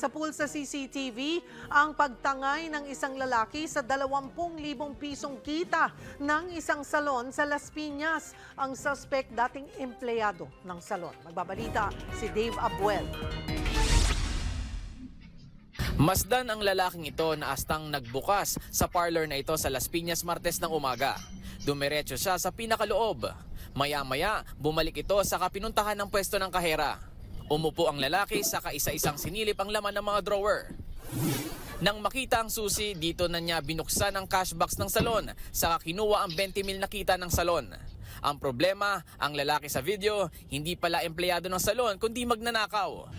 Nasa pool sa CCTV ang pagtangay ng isang lalaki sa 20,000 pisong kita ng isang salon sa Las Piñas. Ang suspect dating empleyado ng salon. Magbabalita si Dave Abuel. Masdan ang lalaking ito na astang nagbukas sa parlor na ito sa Las Piñas Martes ng umaga. Dumiretso siya sa pinakaloob. Maya-maya, bumalik ito sa kapinuntahan ng pwesto ng kahera. Umupo ang lalaki sa kaisa-isang sinilip ang laman ng mga drawer. Nang makita ang susi, dito na niya binuksan ang cash box ng salon, saka kinuha ang 20 mil na kita ng salon. Ang problema, ang lalaki sa video, hindi pala empleyado ng salon, kundi magnanakaw.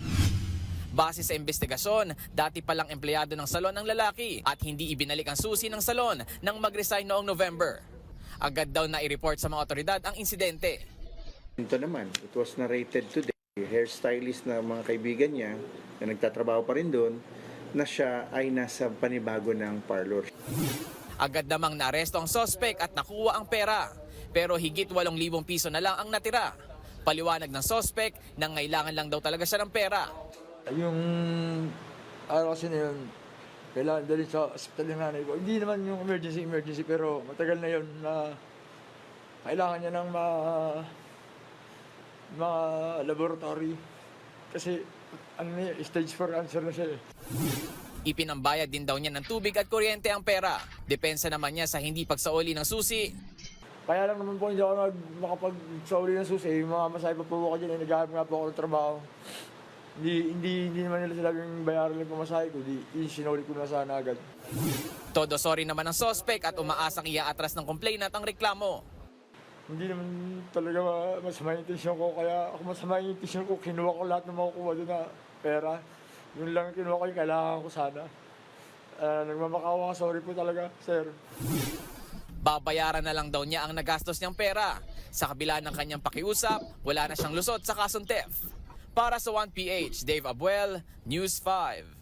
Base sa investigasyon, dati palang empleyado ng salon ang lalaki at hindi ibinalik ang susi ng salon nang mag-resign noong November. Agad daw na i-report sa mga otoridad ang insidente. Ito naman, it was narrated today. Hairstylist na mga kaibigan niya na nagtatrabaho pa rin doon na siya ay nasa panibago ng parlor. Agad namang naaresto ang sospek at nakuha ang pera. Pero higit 8,000 piso na lang ang natira. Paliwanag ng sospek na ngailangan lang daw talaga siya ng pera. Yung araw kasi na yun, kailangan dalhin sa ospital yung nanay ko. Hindi naman yung emergency, emergency, pero matagal na yun na kailangan niya ng mga, mga laboratory. Kasi ano na yun, stage 4 cancer na siya eh. Ipinambayad din daw niya ng tubig at kuryente ang pera. Depensa naman niya sa hindi pagsauli ng susi. Kaya lang naman po hindi ako nag, makapagsauli ng susi. Yung mga masaya pa po ako dyan, eh, naghahanap nga po ako ng trabaho. Hindi, hindi, hindi naman nila sinabing bayaran lang pamasahe ko. Di, sinuli ko na sana agad. Todo sorry naman ang sospek at umaasang iaatras ng complainant ang reklamo. Hindi naman talaga ma- masama yung intention ko. Kaya ako masama yung intention ko. Kinuha ko lahat ng makukuha doon na pera. Yun lang ang kinuha ko yung kailangan ko sana. Uh, nagmamakawa, sorry po talaga, sir. Babayaran na lang daw niya ang nagastos niyang pera. Sa kabila ng kanyang pakiusap, wala na siyang lusot sa kasong theft. Para sa 1PH, Dave Abuel, News 5.